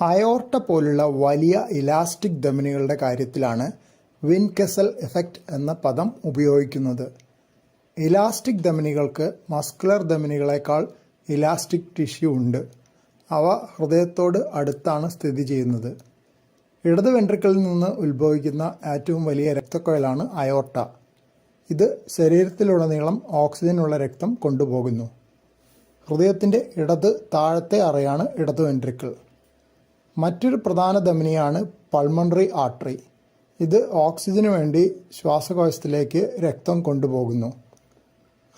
Aorta പോലുള്ള വലിയ elastic ധമനികളുടെ കാര്യത്തിലാണ് വിൻകെസൽ എഫക്റ്റ് എന്ന പദം ഉപയോഗിക്കുന്നത്. ഇലാസ്റ്റിക് ധമനികൾക്ക് മസ്കുലർ ധമനികളെക്കാൾ ഇലാസ്റ്റിക് ടിഷ്യൂ ഉണ്ട്. അവ ഹൃദയത്തോട് അടുത്താണ് സ്ഥിതി ചെയ്യുന്നത്. ഇടത് വെൻട്രിക്കിളിൽ നിന്ന് ഉത്ഭവിക്കുന്ന ഏറ്റവും വലിയ രക്തക്കൊയലാണ് അയോർട്ട. ഇത് ശരീരത്തിലുടനീളം ഓക്സിജനുള്ള രക്തം കൊണ്ടുപോകുന്നു. ഹൃദയത്തിന്റെ ഇടത് താഴത്തെ അറയാണ് ഇടത് വെൻട്രിക്കിൾ. മറ്റൊരു പ്രധാന ധമനിയാണ് പൾമണറി ആർട്ടറി ഇത് ഓക്സിജന് വേണ്ടി ശ്വാസകോശത്തിലേക്ക് രക്തം കൊണ്ടുപോകുന്നു.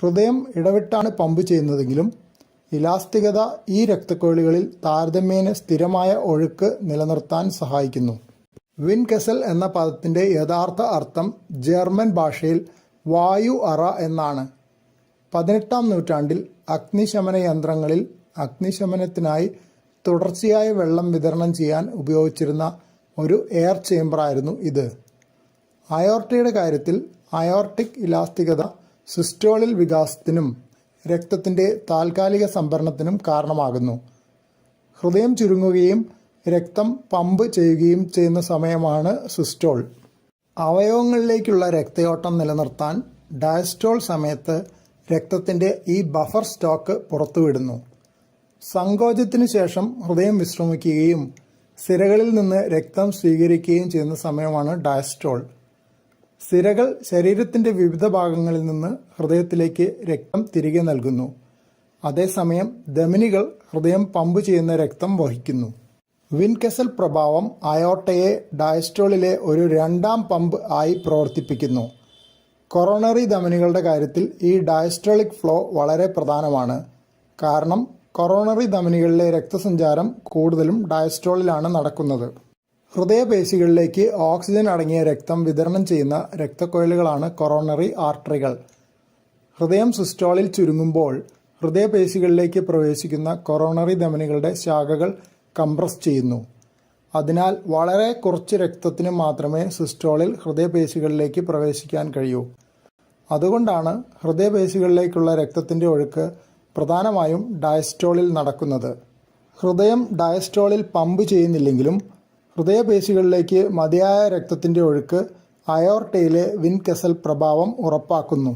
ഹൃദയം ഇടവിട്ടാണ് പമ്പ് ചെയ്യുന്നതെങ്കിലും ഇലാസ്തികത ഈ രക്തക്കുഴലുകളിൽ താരതമ്യേന സ്ഥിരമായ ഒഴുക്ക് നിലനിർത്താൻ സഹായിക്കുന്നു. വിൻകെസൽ എന്ന പദത്തിന്റെ യഥാർത്ഥ അർത്ഥം ജർമ്മൻ ഭാഷയിൽ വായു അറ എന്നാണ്. പതിനെട്ടാം നൂറ്റാണ്ടിൽ അഗ്നിശമന യന്ത്രങ്ങളിൽ അഗ്നിശമനത്തിനായി തുടർച്ചയായ വെള്ളം വിതരണം ചെയ്യാൻ ഉപയോഗിച്ചിരുന്ന ഒരു എയർ ചേംബറായിരുന്നു ഇത്. അയോർട്ടയുടെ കാര്യത്തിൽ അയോർട്ടിക് ഇലാസ്തികത സിസ്റ്റോളിൽ വികാസത്തിനും രക്തത്തിന്റെ താൽക്കാലിക സംഭരണത്തിനും കാരണമാകുന്നു. ഹൃദയം ചുരുങ്ങുകയും രക്തം പമ്പ് ചെയ്യുകയും ചെയ്യുന്ന സമയമാണ് സിസ്റ്റോൾ. അവയവങ്ങളിലേക്കുള്ള രക്തയോട്ടം നിലനിർത്താൻ ഡയസ്റ്റോൾ സമയത്ത് രക്തത്തിന്റെ ഈ ബഫർ സ്റ്റോക്ക് പുറത്തുവിടുന്നു. സങ്കോചത്തിനു ശേഷം ഹൃദയം വിശ്രമിക്കുകയും സിരകളിൽ നിന്ന് രക്തം സ്വീകരിക്കുകയും ചെയ്യുന്ന സമയമാണ് ഡയസ്റ്റോൾ. സിരകൾ ശരീരത്തിന്റെ വിവിധ ഭാഗങ്ങളിൽ നിന്ന് ഹൃദയത്തിലേക്ക് രക്തം തിരികെ നൽകുന്നു. അതേസമയം ധമനികൾ ഹൃദയം പമ്പ് ചെയ്യുന്ന രക്തം വഹിക്കുന്നു. വിൻകെസൽ പ്രഭാവം അയോട്ടയെ ഡയസ്ട്രോളിലെ ഒരു രണ്ടാം പമ്പ് ആയി പ്രവർത്തിപ്പിക്കുന്നു. കൊറോണറി ധമനികളുടെ കാര്യത്തിൽ ഈ ഡയസ്ട്രോളിക് ഫ്ലോ വളരെ പ്രധാനമാണ്. കാരണം കൊറോണറി ധമനികളിലെ രക്തസഞ്ചാരം കൂടുതലും ഡയസ്റ്റോളിലാണ് നടക്കുന്നത്. ഹൃദയപേശികളിലേക്ക് ഓക്സിജൻ അടങ്ങിയ രക്തം വിതരണം ചെയ്യുന്ന രക്തക്കൊഴലുകളാണ് കൊറോണറി ആർട്ടറികൾ. ഹൃദയം സിസ്റ്റോളിൽ ചുരുങ്ങുമ്പോൾ ഹൃദയപേശികളിലേക്ക് പ്രവേശിക്കുന്ന കൊറോണറി ധമനികളുടെ ശാഖകൾ കംപ്രസ് ചെയ്യുന്നു. അതിനാൽ വളരെ കുറച്ച് രക്തത്തിന് മാത്രമേ സിസ്റ്റോളിൽ ഹൃദയപേശികളിലേക്ക് പ്രവേശിക്കാൻ കഴിയൂ. അതുകൊണ്ടാണ് ഹൃദയപേശികളിലേക്കുള്ള രക്തത്തിന്റെ ഒഴുക്ക് പ്രധാനമായും ഡയസ്റ്റോളിൽ നടക്കുന്നത്. ഹൃദയം ഡയസ്റ്റോളിൽ പമ്പ് ചെയ്യുന്നില്ലെങ്കിലും ഹൃദയപേശികളിലേക്ക് മതിയായ രക്തത്തിന്റെ ഒഴുക്ക് അയോർട്ടയിലെ വിൻകെസൽ പ്രഭാവം ഉറപ്പാക്കുന്നു.